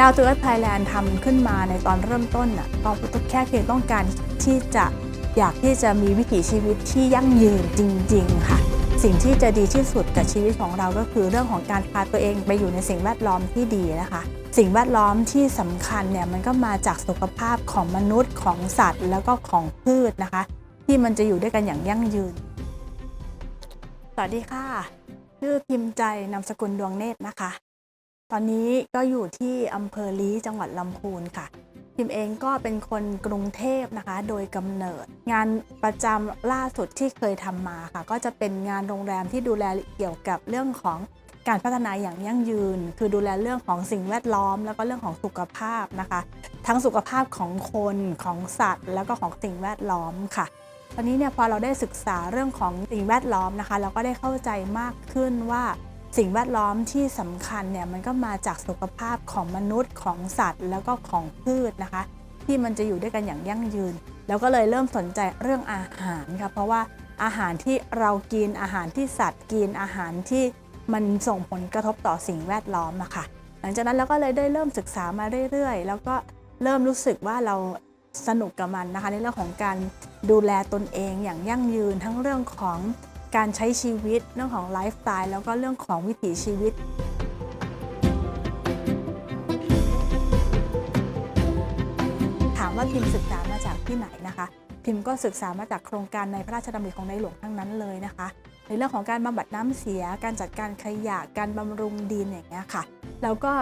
ดาวตัวเอร์ไทยแลนด์ทำขึ้นมาในตอนเริ่มต้นน่ะก็แค่เพียงต้องการที่จะอยากที่จะมีวิถีชีวิตที่ยั่งยืนจริง ๆ ค่ะ สิ่งที่จะดีที่สุดกับชีวิตของเราก็คือเรื่องของการพาตัวเองไปอยู่ในสิ่งแวดล้อมที่ดีนะคะ สิ่งแวดล้อมที่สำคัญเนี่ยมันก็มาจากสุขภาพของมนุษย์ของสัตว์ แล้วก็ของพืชนะคะ ที่มันจะอยู่ด้วยกันอย่างยั่งยืน สวัสดีค่ะชื่อพิมพ์ใจนามสกุลดวงเนตรนะคะ ตอนนี้ก็อยู่ที่อำเภอลี้จังหวัดลำพูนค่ะพิมเองก็เป็นคนกรุงเทพนะคะ โดยกำเนิด งานประจำล่าสุดที่เคยทำมาค่ะ ก็จะเป็นงานโรงแรมที่ดูแลเกี่ยวกับเรื่องของการพัฒนาอย่างยั่งยืน คือดูแลเรื่องของสิ่งแวดล้อม แล้วก็เรื่องของสุขภาพนะคะ ทั้งสุขภาพของคนของสัตว์ แล้วก็ของสิ่งแวดล้อมค่ะตอนนี้เนี่ยพอเราได้ศึกษาเรื่องของสิ่งแวดล้อมนะคะ เราก็ได้เข้าใจมากขึ้นว่า สิ่งแวดล้อมที่สำคัญเนี่ยมันก็มาจากสุขภาพของมนุษย์ของสัตว์ แล้วก็ของพืชนะคะ ที่มันจะอยู่ด้วยกันอย่างยั่งยืน แล้วก็เลยเริ่มสนใจเรื่องอาหารค่ะเพราะว่าอาหารที่เรากินอาหารที่สัตว์กินอาหารที่มันส่งผลกระทบต่อสิ่งแวดล้อมอะค่ะ หลังจากนั้นเราก็เลยได้เริ่มศึกษามาเรื่อยๆ แล้วก็เริ่มรู้สึกว่าเราสนุกกับมันนะคะ ในเรื่องของการดูแลตนเองอย่างยั่งยืนทั้งเรื่องของ การใช้ชีวิตเรื่องของไลฟ์สไตล์แล้วก็เรื่องของวิถีชีวิตถามว่าพิมพ์ศึกษามาจากที่ไหนนะคะ พิมพ์ก็ศึกษามาจากโครงการในพระราชดำริของในหลวงทั้งนั้นเลยนะคะ ในเรื่องของการบำบัดน้ำเสีย การจัดการขยะการบำรุงดินอย่างเงี้ยค่ะ แล้วก็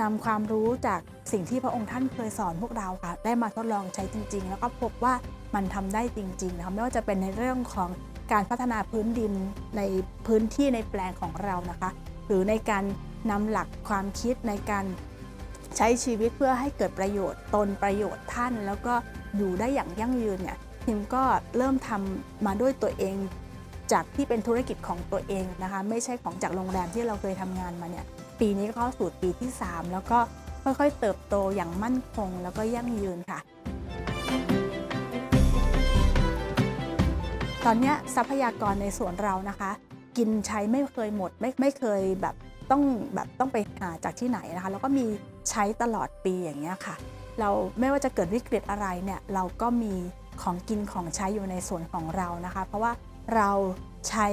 นำความรู้จากสิ่งที่พระองค์ท่านเคยสอนพวกเราค่ะ ได้มาทดลองใช้จริง ๆ แล้วก็พบว่ามันทำได้จริงๆนะคะไม่ว่าจะเป็นในเรื่องของ การพัฒนาพื้นดินในพื้นที่ในแปลงของเรานะคะ หรือในการนำหลักความคิดในการใช้ชีวิตเพื่อให้เกิดประโยชน์ตนประโยชน์ท่าน แล้วก็อยู่ได้อย่างยั่งยืนเนี่ยพิมก็เริ่มทำมาด้วยตัวเอง จากที่เป็นธุรกิจของตัวเองนะคะ ไม่ใช่ของจากโรงแรมที่เราเคยทำงานมาเนี่ยปีนี้ก็เข้าสู่ปีที่ 3 แล้วก็ค่อยๆเติบโตอย่างมั่นคงแล้วก็ยั่งยืนค่ะ ตอนนี้ทรัพยากรในสวนเรานะคะ กินใช้ไม่เคยหมดไม่ไม่เคยแบบต้องแบบต้องไปหาจากที่ไหนนะคะ แล้วก็มีใช้ตลอดปีอย่างเงี้ยค่ะ เราไม่ว่าจะเกิดวิกฤตอะไรเนี่ยเราก็มีของกินของใช้อยู่ในสวนของเรานะคะ เพราะว่าเราใช้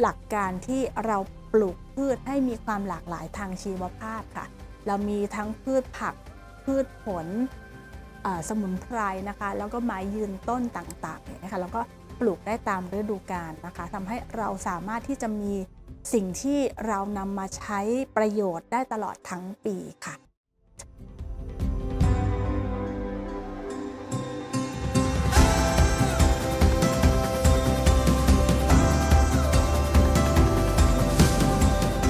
หลักการที่เราปลูกพืชให้มีความหลากหลายทางชีวภาพค่ะ เรามีทั้งพืชผัก พืชผลสมุนไพรนะคะ แล้วก็ไม้ยืนต้นต่างๆเนี่ยนะคะแล้วก็ ปลูกได้ตามฤดูกาลนะคะทำให้เราสามารถที่จะมีสิ่งที่เรานำมาใช้ประโยชน์ได้ตลอดทั้งปีค่ะ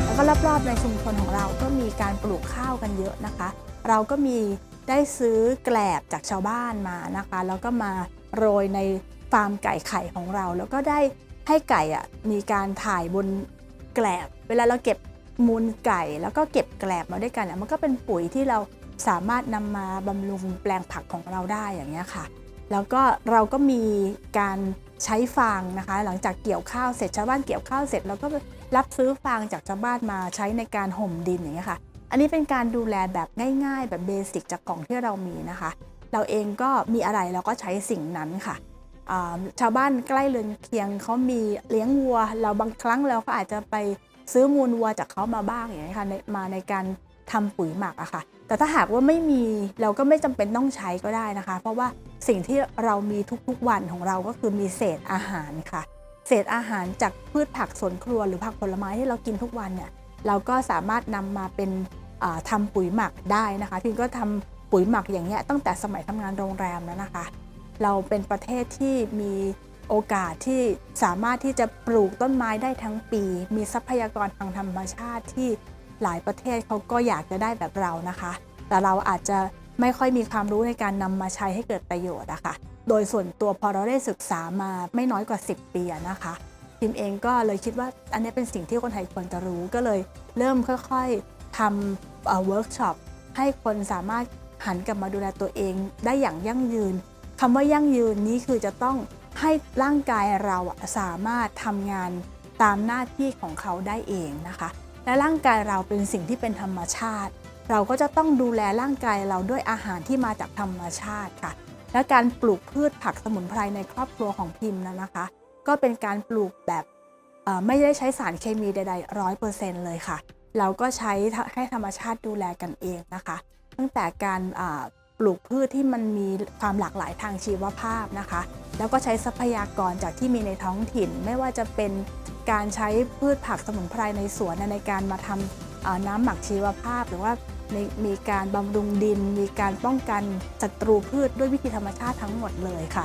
แล้วก็รอบๆในชุมชนของเราก็มีการปลูกข้าวกันเยอะนะคะ เราก็มีได้ซื้อแกลบจากชาวบ้านมานะคะ แล้วก็มาโรยใน ฟาร์มไก่ไข่ของเรา แล้วก็ได้ให้ไก่อะมีการถ่ายบนแกลบ เวลาเราเก็บมูลไก่แล้วก็เก็บแกลบมาด้วยกันอะมันก็เป็นปุ๋ยที่เราสามารถนำมาบำรุงแปลงผักของเราได้อย่างเงี้ยค่ะ แล้วก็เราก็มีการใช้ฟางนะคะ หลังจากเกี่ยวข้าวเสร็จชาวบ้านเกี่ยวข้าวเสร็จเราก็รับซื้อฟางจากชาวบ้านมาใช้ในการห่มดินอย่างเงี้ยค่ะ อันนี้เป็นการดูแลแบบง่าย ๆ แบบเบสิกจากกล่องที่เรามีนะคะ เราเองก็มีอะไรเราก็ใช้สิ่งนั้นค่ะ ชาวบ้านใกล้เรือนเคียงเขามีเลี้ยงวัว เราบางครั้งเราก็อาจจะไปซื้อมูลวัวจากเขามาบ้างอย่างนี้ค่ะมาในการทำปุ๋ยหมักอะค่ะ แต่ถ้าหากว่าไม่มีเราก็ไม่จำเป็นต้องใช้ก็ได้นะคะ เพราะว่าสิ่งที่เรามีทุกๆวันของเราก็คือมีเศษอาหารค่ะ เศษอาหารจากพืชผักสวนครัวหรือผักผลไม้ที่เรากินทุกวันเนี่ยเราก็สามารถนำมาเป็นอ่าทำปุ๋ยหมักได้นะคะพิมก็ทำปุ๋ยหมักอย่างเงี้ยตั้งแต่สมัยทำงานโรงแรมแล้วนะคะ เราเป็นประเทศที่มีโอกาสที่สามารถที่จะปลูกต้นไม้ได้ทั้งปี มีทรัพยากรทางธรรมชาติที่หลายประเทศเขาก็อยากจะได้แบบเรานะคะ แต่เราอาจจะไม่ค่อยมีความรู้ในการนำมาใช้ให้เกิดประโยชน์อะค่ะโดยส่วนตัวพอเราได้ศึกษามาไม่น้อยกว่า 10 ปีนะคะพิมเองก็เลยคิดว่าอันนี้เป็นสิ่งที่คนไทยควรจะรู้ก็เลยเริ่มค่อยๆทำเวิร์กช็อปให้คนสามารถหันกลับมาดูแลตัวเองได้อย่างยั่งยืน คำว่ายั่งยืนนี้คือจะต้องให้ร่างกายเราสามารถทำงานตามหน้าที่ของเขาได้เองนะคะ และร่างกายเราเป็นสิ่งที่เป็นธรรมชาติ เราก็จะต้องดูแลร่างกายเราด้วยอาหารที่มาจากธรรมชาติค่ะ และการปลูกพืชผักสมุนไพรในครอบครัวของพิมพ์นะนะคะ ก็เป็นการปลูกแบบไม่ได้ใช้สารเคมีใดๆร้อยเปอร์เซ็นต์เลยค่ะ เราก็ใช้ให้ธรรมชาติดูแลกันเองนะคะ ตั้งแต่การ ปลูกพืชที่มันมีความหลากหลายทางชีวภาพนะคะ แล้วก็ใช้ทรัพยากรจากที่มีในท้องถิ่น ไม่ว่าจะเป็นการใช้พืชผักสมุนไพรในสวนในการมาทำน้ำหมักชีวภาพ หรือว่ามีการบำรุงดิน มีการป้องกันศัตรูพืชด้วยวิธีธรรมชาติทั้งหมดเลยค่ะ